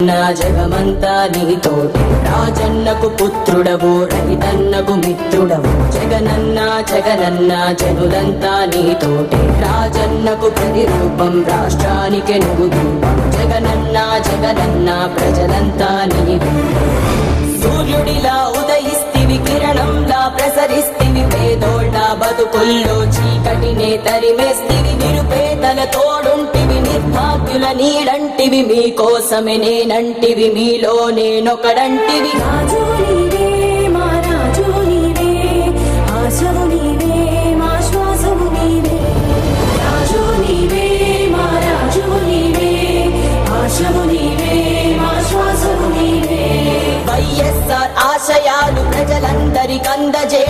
నా జగమంతా నీతోటి రాజన్నకు పుత్రుడవు రైతన్నకు మిత్రుడవు. జగనన్న జగనన్న జనులంతా నీతోటి. రాజన్నకు ప్రతిరూపం రాష్ట్రానికి నువ్వు రూపం జగనన్న జగనన్న ప్రజలంతా నీవు. సూర్యుడిలా ఉదయిస్తివి కిరణంలా ప్రసరిస్తివి. పేదోళ్ళ బతుకుల్లో చీకటినే తరిమేస్తివి. నిరుపేదల తోడుంటే నిర్భాగ్యుల నీడంటివి మీకోసమే నేనంటివి. మీలో నేనొకడంటివి. రాజు నీవే మా రాజు నీవే. ఆశవు నీవే మా శ్వాసవు నీవే. రాజు నీవే మా రాజు నీవే. ఆశవు నీవే మా శ్వాసవు నీవే. వైఎస్ఆర్ ఆశయాలు ప్రజలందరికందజేయ